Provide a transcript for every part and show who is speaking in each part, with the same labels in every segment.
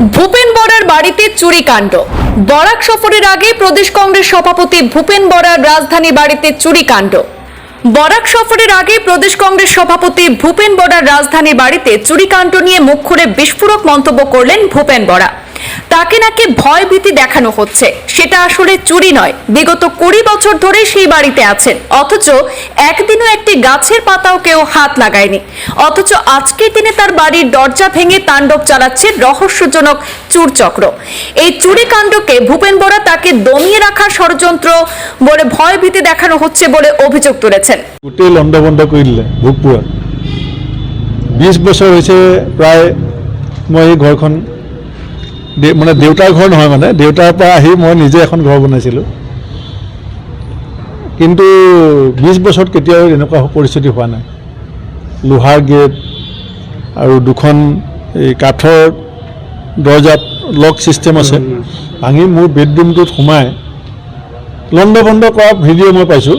Speaker 1: ভূপেন বরার বাড়িতে চুরিকাণ্ড। বরাক সফরের আগে প্রদেশ কংগ্রেস সভাপতি ভূপেন বরার রাজধানী বাড়িতে চুরিকাণ্ড। বরাক সফরের আগে প্রদেশ কংগ্রেস সভাপতি ভূপেন বরার রাজধানী বাড়িতে চুরিকাণ্ড নিয়ে মুখ খুলে বিস্ফোরক মন্তব্য করলেন ভূপেন বরা। তাকে নাকি ভয় ভীতি দেখানো হচ্ছে। সেটা আসলে চুরি নয়। বিগত কুড়ি বছর ধরে সেই বাড়িতে আছেন। অথচ একদিনও একটি গাছের পাতাও কেউ হাত লাগায়নি। অথচ আজকের দিনে তার বাড়ির দরজা ভেঙে তাণ্ডব চালাচ্ছে রহস্যজনক চুরচক্র। এই চুরি কাণ্ডকে ভূপেন বরা তাকে দমিয়ে রাখার ষড়যন্ত্র বলে ভয় ভীতি দেখানো হচ্ছে বলে অভিযোগ তুলেছেন।
Speaker 2: লণ্ড বন্ধ কৰি দিলে ভোগপুৰত বিছ মই এই মানে দেউতাৰ ঘৰ নহয় মানে। দেউতাৰ পৰা আহি মই নিজে এখন ঘৰ বনাইছিলোঁ। কিন্তু বিছ বছৰত কেতিয়াও এনেকুৱা পৰিস্থিতি হোৱা নাই। লোহাৰ গেট আৰু দুখন এই কাঠৰ দৰ্জাত লক ছিষ্টেম আছে। ভাঙি মোৰ বেডৰুমটোত সোমাই লণ্ড বন্ধ কৰা ভিডিঅ' মই পাইছোঁ।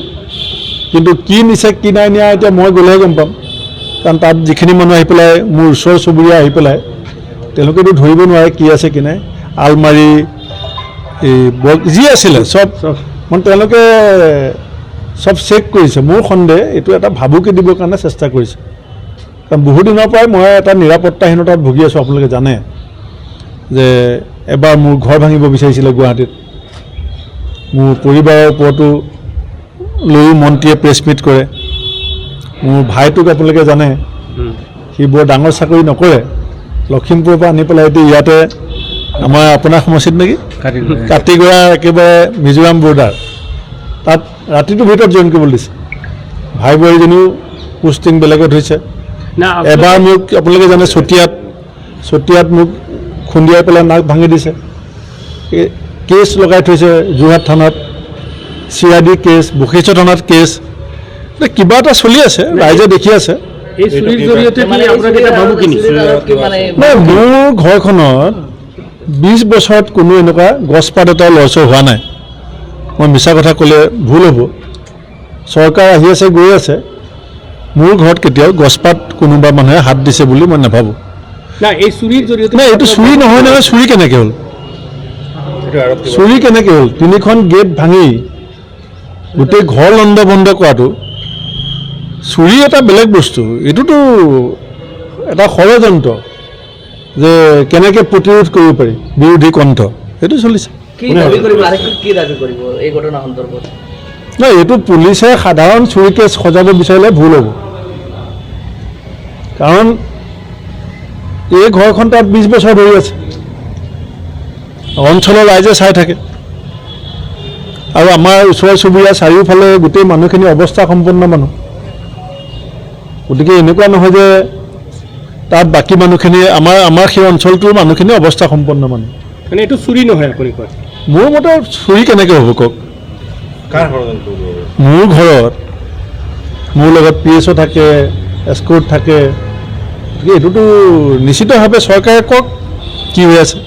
Speaker 2: কিন্তু কি নিছে কি নাই নিয়া এতিয়া মই গ'লেহে গম পাম। কাৰণ তাত যিখিনি মানুহ আহি পেলাই মোৰ ওচৰ চুবুৰীয়া আহি পেলাই তেওঁলোকেতো ধৰিব নোৱাৰে কি আছে কি নাই। আলমাৰি এই যি আছিলে চব। মানে তেওঁলোকে চব চেক কৰিছে। মোৰ সন্দেহ এইটো এটা ভাবুকি দিবৰ কাৰণে চেষ্টা কৰিছে। কাৰণ বহু দিনৰ পৰাই মই এটা নিৰাপত্তাহীনতাত ভুগি আছোঁ আপোনালোকে জানে যে এবাৰ মোৰ ঘৰ ভাঙিব বিচাৰিছিলে গুৱাহাটীত। মোৰ পৰিবাৰৰ ওপৰতো লৈও মন্ত্ৰীয়ে প্ৰেছ মিট কৰে। মোৰ ভাইটোক আপোনালোকে জানে সি বৰ ডাঙৰ চাকৰি নকৰে। লখিমপুৰৰ পৰা আনি পেলাই এতিয়া ইয়াতে আমাৰ আপোনাৰ সমষ্টিত নেকি? কাটিগড়া। একেবাৰে মিজোৰাম বৰ্ডাৰ। তাত ৰাতিটোৰ ভিতৰত জইন কৰিবলৈ দিছে। ভাই বোৱাৰীজনীও পোষ্টিং বেলেগত হৈছে। এবাৰ মোক আপোনালোকে জানে চতিয়াত চতিয়াত মোক খুন্দিয়াই পেলাই নাক ভাঙি দিছে। কেছ লগাই থৈছে যোৰহাট থানাত। C I D case Basistha থানাত কেছ কিবা এটা চলি আছে ৰাইজে দেখি আছে।
Speaker 3: এই চুরির জৰিয়তে কি আপোনাক এটা ভাবুকি নিছে
Speaker 2: মোৰ ঘৰখনত বিছ বছৰত কোনো এনেকুৱা গছপাত এটা লৰচৰ হোৱা নাই। মই মিছা কথা ক'লে ভুল হ'ব। চৰকাৰ আহি আছে গৈ আছে। মোৰ ঘৰত কেতিয়াও গছপাত কোনোবা মানুহে হাত দিছে বুলি মই নাভাবোঁ।
Speaker 3: না এই চুরির জৰিয়তে
Speaker 2: নাই এইটো চুৰি নহয় নহয় চুৰি কেনেকৈ হ'ল? চুৰি কেনেকৈ হ'ল? তিনিখন গেট ভাঙি গোটেই ঘৰ লণ্ড বন্ধ কৰাটো চুৰি এটা বেলেগ বস্তু। এইটোতো এটা ষড়যন্ত্ৰ যে কেনেকৈ প্ৰতিৰোধ কৰিব পাৰি বিৰোধী কণ্ঠ। সেইটো চলিছে। নাই এইটো পুলিচে সাধাৰণ চুৰি কেছ সজাব বিচাৰিলে ভুল হ'ব। কাৰণ এই ঘৰখন তাত বিছ বছৰ ধৰি আছে। অঞ্চলৰ ৰাইজে চাই থাকে। আৰু আমাৰ ওচৰ চুবুৰীয়া চাৰিওফালে গোটেই মানুহখিনি অৱস্থা সম্পন্ন মানুহ। গতিকে এনেকুৱা নহয় যে তাত বাকী মানুহখিনি আমাৰ আমাৰ সেই অঞ্চলটোৰ মানুহখিনি অৱস্থা সম্পন্ন মানুহ
Speaker 3: মানে এইটো চুৰি নহয় আপুনি কয়?
Speaker 2: মোৰ মতে চুৰি কেনেকৈ হ'ব কওক? মোৰ ঘৰত মোৰ লগত পি এছ অ' থাকে এস্কৰ্ট থাকে। গতিকে এইটোতো নিশ্চিতভাৱে চৰকাৰে কওক কি হৈ আছে।